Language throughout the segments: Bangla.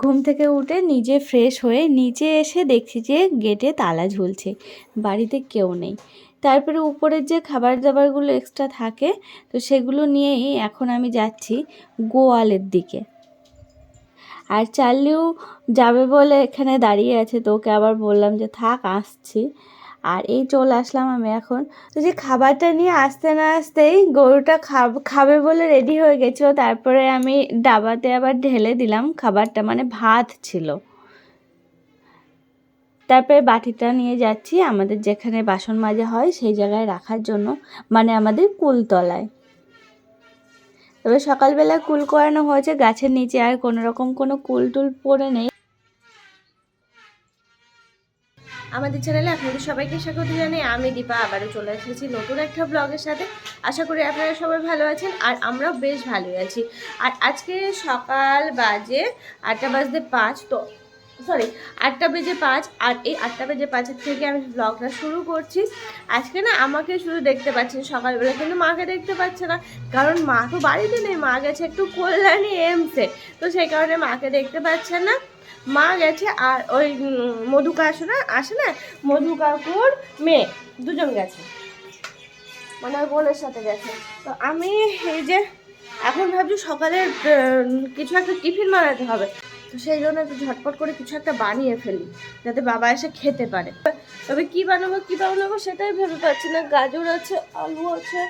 ঘুম থেকে উঠে নিজে ফ্রেশ হয়ে নিচে এসে দেখছি যে গেটে তালা ঝুলছে। বাড়িতে কেউ নেই। তারপরে উপরের যে খাবার দাবারগুলো এক্সট্রা থাকে, তো সেগুলো নিয়েই এখন আমি যাচ্ছি গোয়ালের দিকে। আর চার্লিও যাবে বলে এখানে দাঁড়িয়ে আছে, তোকে আবার বললাম যে থাক, আসছি। আর এই চলে আসলাম আমি এখন। তো যে খাবারটা নিয়ে আসতে না আসতেই গরুটা খাব- বলে রেডি হয়ে গেছিল, তারপরে আমি ডাবাতে আবার ঢেলে দিলাম খাবারটা মানে ভাত ছিল। তারপরে বাটিটা নিয়ে যাচ্ছি আমাদের যেখানে বাসন মাজা হয় সেই জায়গায় রাখার জন্য মানে আমাদের কুলতলায়। তবে সকালবেলা কুল করানো হয়েছে, গাছের নিচে আর কোনো রকম কোনো কুল টুল পড়ে নেই। আমাদের চ্যানেলে আপনাদের সবাইকে স্বাগত জানাই আমি দীপা আবারও চলে এসেছি নতুন একটা ব্লগের সাথে। আশা করি আপনারা সবাই ভালো আছেন আর আমরাও বেশ ভালোই আছি। আর আজকে সকাল বাজে আটটা বাজতে পাঁচ, তো সরি আটটা বেজে পাঁচ আর এই আটটা বেজে পাঁচের থেকে আমি ব্লগটা শুরু করছি। আজকে না আমাকে শুধু দেখতে পাচ্ছেন সকালবেলা, কিন্তু মাকে দেখতে পাচ্ছে না, কারণ মা তো বাড়িতে নেই, মা গেছে একটু কল্যাণী এমসে তো সেই কারণে মাকে দেখতে পাচ্ছেন না। মা গেছে আর ওই মধু কাকু আসে না? মধু কাকুর মেয়ে, দুজন গেছে। মানে ওর বোনের সাথে গেছে। তো আমি এই যে, এখন ভাবছি সকালে কিছু একটা টিফিন বানাতে হবে। তো সেই জন্য একটু ঝটপট করে কিছু একটা বানিয়ে ফেলি, যাতে বাবা এসে খেতে পারে। তবে কি বানাবো কি বানাবো সেটাই ভেবে পাচ্ছি না। গাজর আছে, আলু আছে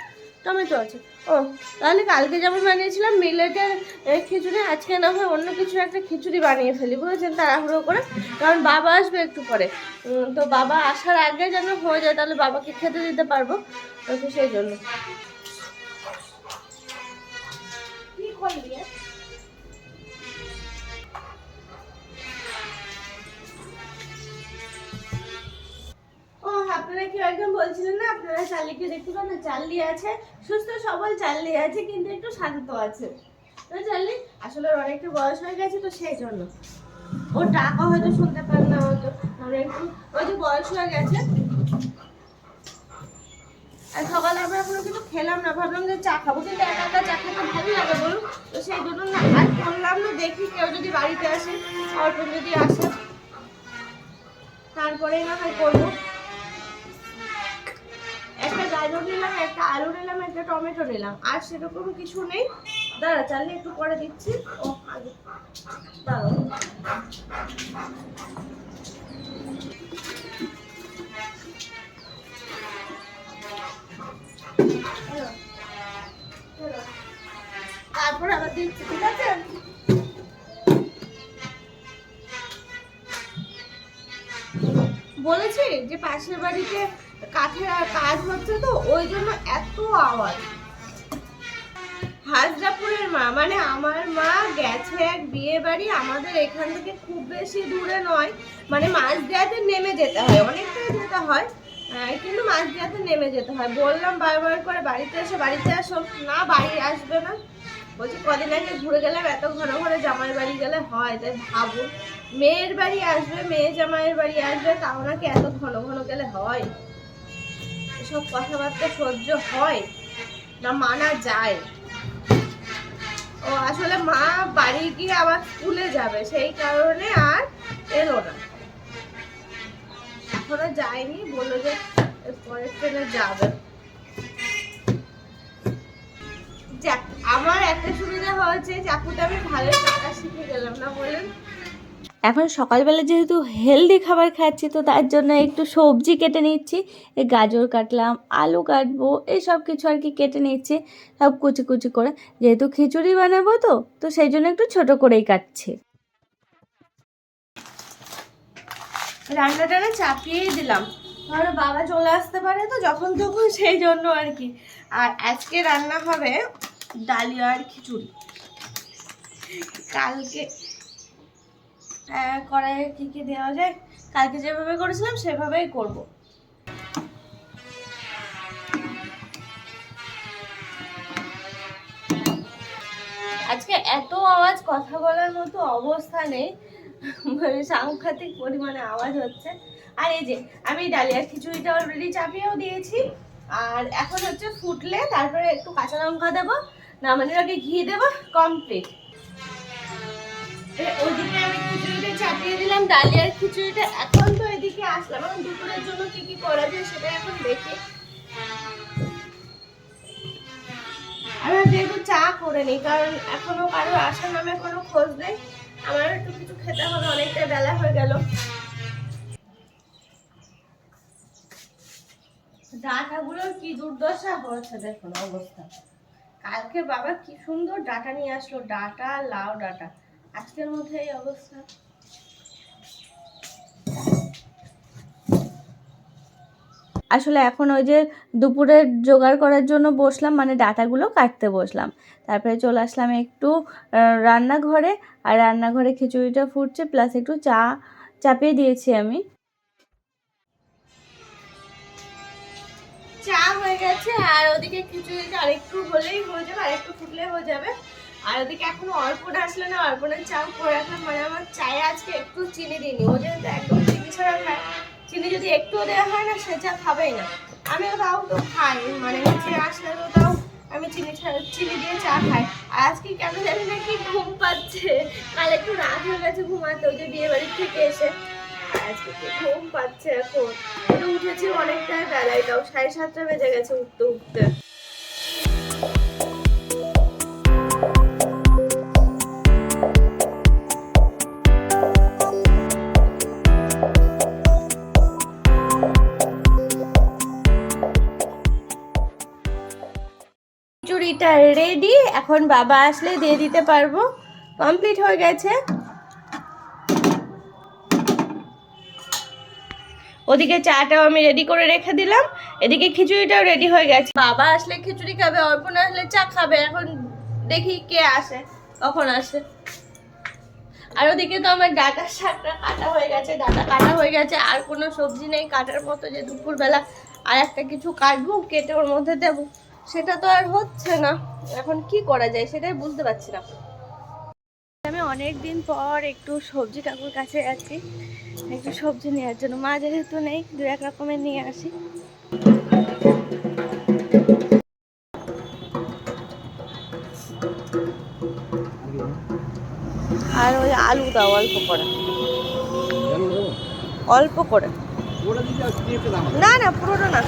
টমেটো আছে। ও, তাহলে কালকে যেমন বানিয়েছিলাম মিলেটের খিচুড়ি, আজকে না হয় অন্য কিছু একটা খিচুড়ি বানিয়ে ফেলি, বুঝেছেন? তাড়াহুড়ো করে। কারণ বাবা আসবে একটু পরে। তো বাবা আসার আগে যেন হয়ে যায়, তাহলে বাবাকে খেতে দিতে পারব। তো সেই জন্য। কি করবি আপনারা কি একদম বলছিলেন না, আপনারা চার্লিকে দেখতে পান চার্লি আছে। সুস্থ, সবল চার্লি আছে, কিন্তু একটু শান্ত আছে। তো চার্লি আসলে ওর অনেকটা বয়স হয়ে গেছে তো সেই জন্য। ও টাকা হয়তো শুনতে পারে না, হয়তো মানে একটু ওই বয়স হয়ে গেছে। আর সকালে আমরা এখনও কিছু খেলাম না, ভাবলাম যে চা খাব, কিন্তু একা একা চা খেতে ভালো লাগে বলুন। তো সেই জন্য না, আর করলাম না, দেখি কেউ যদি বাড়িতে আসে অর্পণ যদি আসে তারপরে না হয় করব। গাজর নিলাম একটা আলু নিলাম একটা টমেটো নিলাম আর সেরকম কিছু নেই দাঁড়া চালিয়ে একটু পরে দিচ্ছি ও আগে। তারপর আবার ঠিক আছে বলেছি যে পাশের বাড়িতে কাঠের আর কাজ হচ্ছে তো, ওই জন্য এত আওয়াজ। হাজরাপুরের মা মানে আমার মা গেছে এক বিয়ে বাড়ি আমাদের এখান থেকে খুব বেশি দূরে নয়। মানে মাছ দেওয়াতে নেমে যেতে হয়, অনেকটাই যেতে হয় কিন্তু মাছ দেওয়াতে নেমে যেতে হয়। বললাম বারবার করে, বাড়িতে এসো, বাড়িতে আসো না, বাড়ি আসবে না। বলছি, কদিন আগে ঘুরে গেলাম, এত ঘন ঘন জামাই বাড়ি গেলে হয়, তাই ভাবুন মেয়ের বাড়ি আসবে, মেয়ে জামাইয়ের বাড়ি আসবে, তাও নাকি এত ঘন ঘন গেলে হয়? এসব কথাবার্তা সহ্য হয় না, মানা যায়। ও, আসলে মা বাড়ি গিয়ে আবার স্কুলে যাবে, সেই কারণে আর এলো না। এখনও যায়নি, বলল যে পরের ট্রেনে যাবে। আমার একটা সুবিধা হয়েছে, চাকুটা আমি ভালো কাটা শিখে গেলাম, না বলেন এখন সকালবেলা যেহেতু হেলদি খাবার খাচ্ছি, তো তার জন্য একটু সবজি কেটে নিচ্ছি। এই গাজর কাটলাম, আলু কাটবো, এই সব কিছু আর কি কেটে নিচ্ছি, সব কুচি কুচি করে। যেহেতু খিচুড়ি বানাবো তো তো সেই জন্য একটু ছোট করেই কাটছি। রান্নাটা চাপিয়েই দিলাম। তাহলে বাবা চলে আসতে পারে তো যখন তখন সেই জন্য আর কি। আর আজকে রান্না হবে ডালিয়া আর খিচুড়ি। কালকে কড়াইয়ে কী কী দেওয়া যায়? কালকে যেভাবে করেছিলাম, সেভাবেই করব। আজকে এত আওয়াজ, কথা বলার মতো অবস্থা নেই। মানে সাংঘাতিক পরিমাণে আওয়াজ হচ্ছে। আর এই যে, আমি ডালিয়ার খিচুড়িটা অলরেডি চাপিয়েও দিয়েছি। আর এখন হচ্ছে ফুটলে তারপরে একটু কাঁচা লঙ্কা দেবো। নামানোর আগে ঘি দেবো কমপ্লিট ওইদিকে আমি ডালিয়ার খিচুড়িটা এখন তো এদিকে আসলাম। এখন দুপুরের জন্য কি কি করা যায় সেটা এখন দেখি। আমরা যেহেতু চা করে নিই, কারণ এখনও কারও আসার নামে কোনো খোঁজ নেই আমার একটু কিছু খেতে হবে, অনেকটা বেলা হয়ে গেল। ডাটাগুলোর কি দুর্দশা হয়েছে দেখুন অবস্থা। কালকে বাবা কি সুন্দর ডাটা নিয়ে আসলো, ডাটা, লাউ ডাটা। আজকের মধ্যে এই অবস্থা। আসলে এখন ওই যে দুপুরের জোগাড় করার জন্য বসলাম মানে ডাটাগুলো কাটতে বসলাম। তারপরে চলে আসলাম একটু রান্নাঘরে, আর রান্নাঘরে খিচুড়িটা ফুটছে প্লাস একটু চা, চাপিয়ে দিয়েছি আমি। চা হয়ে গেছে, আর ওদিকে খিচুড়িটা আরেকটু হলেই হয়ে যাবে, আরেকটু ফুটলে হয়ে যাবে। আর ওদিকে এখনও অল্পটা আসলে না অল্পনের চা করে রাখলাম মানে আমার চায়ে আজকে একটু চিনি দিইনি, ও যেহেতু একদম চিনি ছাড়া খায়। চিনি যদি একটুও দেওয়া হয় না, সে যা খাবেই না। আমি তাও তো খাই মানে নিচে আসলে তো তাও আমি চিনি চিনি দিয়ে চা খাই। আর আজকে কেন জানি না কি ঘুম পাচ্ছে। কাল একটু রাত হয়ে গেছে ঘুমাতে, ওই যে বিয়ে বাড়ির থেকে এসে। আজকে কি ঘুম পাচ্ছে এখন? উঠেছি অনেকটাই বেলায়, তাও সাড়ে সাতটা বেজে গেছে উঠতে উঠতে। খিচুড়িটা রেডি এখন বাবা আসলে দিয়ে দিতে পারব। কমপ্লিট হয়ে গেছে। ওদিকে চাটাও আমি রেডি করে রেখে দিলাম। এদিকে খিচুড়িটাও রেডি হয়ে গেছে। বাবা আসলে খিচুড়ি খাবে অর্পণা আসলে চা খাবে। এখন দেখি কে আসে, কখন আসে। আর ওদিকে তো আমার ডাটা শাকটা কাটা হয়ে গেছে, ডাটা কাটা হয়ে গেছে। আর কোনো সবজি নেই, কাটার মতো যে দুপুরবেলা আর একটা কিছু কাটবো, কেটে ওর মধ্যে দেবো। সেটা তো আর হচ্ছে না। এখন কি করা যায় সেটাই বুঝতে পারছি না। আমি অনেক দিন পর একটু সবজি কাকুর কাছে আছি। একটু সবজি নেওয়ার জন্য। মা যেহেতু নেই দু এক রকমের নিয়ে আসি। আর ওই আলু দাও অল্প করে। অল্প করে। না না পুরোটা না।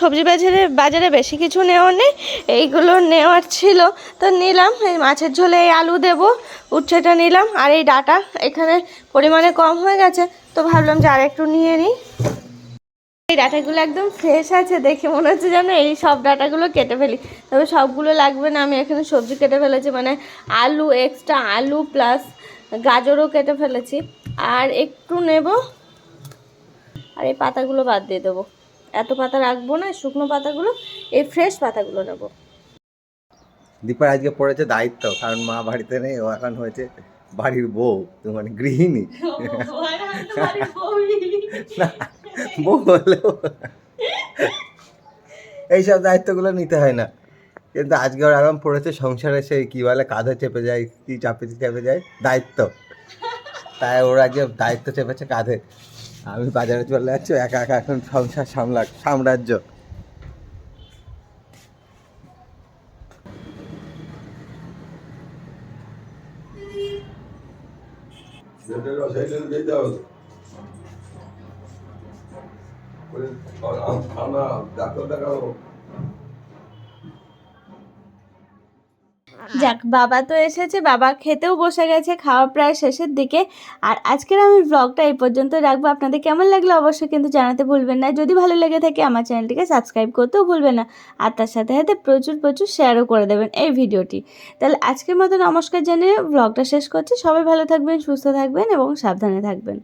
সবজি বাজারে বাজারে বেশি কিছু নেওয়ার নেই। এইগুলো নেওয়ার ছিল। তো নিলাম। এই মাছের ঝোলে এই আলু দেবো। উচ্ছেটা নিলাম। আর এই ডাটা এখানে পরিমাণে কম হয়ে গেছে। তো ভাবলাম যে আর একটু নিয়ে নিই। এই ডাটাগুলো একদম ফ্রেশ আছে দেখে মনে হচ্ছে যেন এই সব ডাটাগুলো কেটে ফেলি। তবে সবগুলো লাগবে না। আমি এখানে সবজি কেটে ফেলেছি। মানে আলু এক্সট্রা আলু প্লাস গাজরও কেটে ফেলেছি। আর একটু নেব। আর এই পাতাগুলো বাদ দিয়ে দেবো। এত পাতা রাখব না শুকনো পাতাগুলো এই ফ্রেশ পাতাগুলো নেব। দীপার আজকে পড়েছে দায়িত্ব কারণ মা বাড়িতে নেই ও এখন হয়েছে বাড়ির বউ মানে গৃহিণী। বউ হলেও। এইসব দায়িত্বগুলো নিতে হয় না। কিন্তু আজকে ওর এখন পড়েছে সংসারে সেই কী বলে কাঁধে চেপে যায় কী চাপে চেপে যায় দায়িত্ব। তাই ওর আজকে দায়িত্ব চেপেছে কাঁধে। আমি বাজারে চলে যাচ্ছি একা একা এখন সংসার সামলা সাম্রাজ্য। ডাক্তার দেখাবো। যাক, বাবা তো এসেছে, বাবা খেতেও বসে গেছে, খাওয়া প্রায় শেষের দিকে। আর আজকের আমি ব্লগটা এই পর্যন্ত রাখব। আপনাদের কেমন লাগল অবশ্যই কিন্তু জানাতে ভুলবেন না। যদি ভালো লেগে থাকে, আমার চ্যানেলটিকে সাবস্ক্রাইব করতেও ভুলবেন না। আর তার সাথে সাথে প্রচুর প্রচুর শেয়ারও করে দেবেন এই ভিডিওটি। তাহলে আজকের মতো নমস্কার জানিয়ে ব্লগটা শেষ করছি। সবাই ভালো থাকবেন, সুস্থ থাকবেন এবং সাবধানে থাকবেন।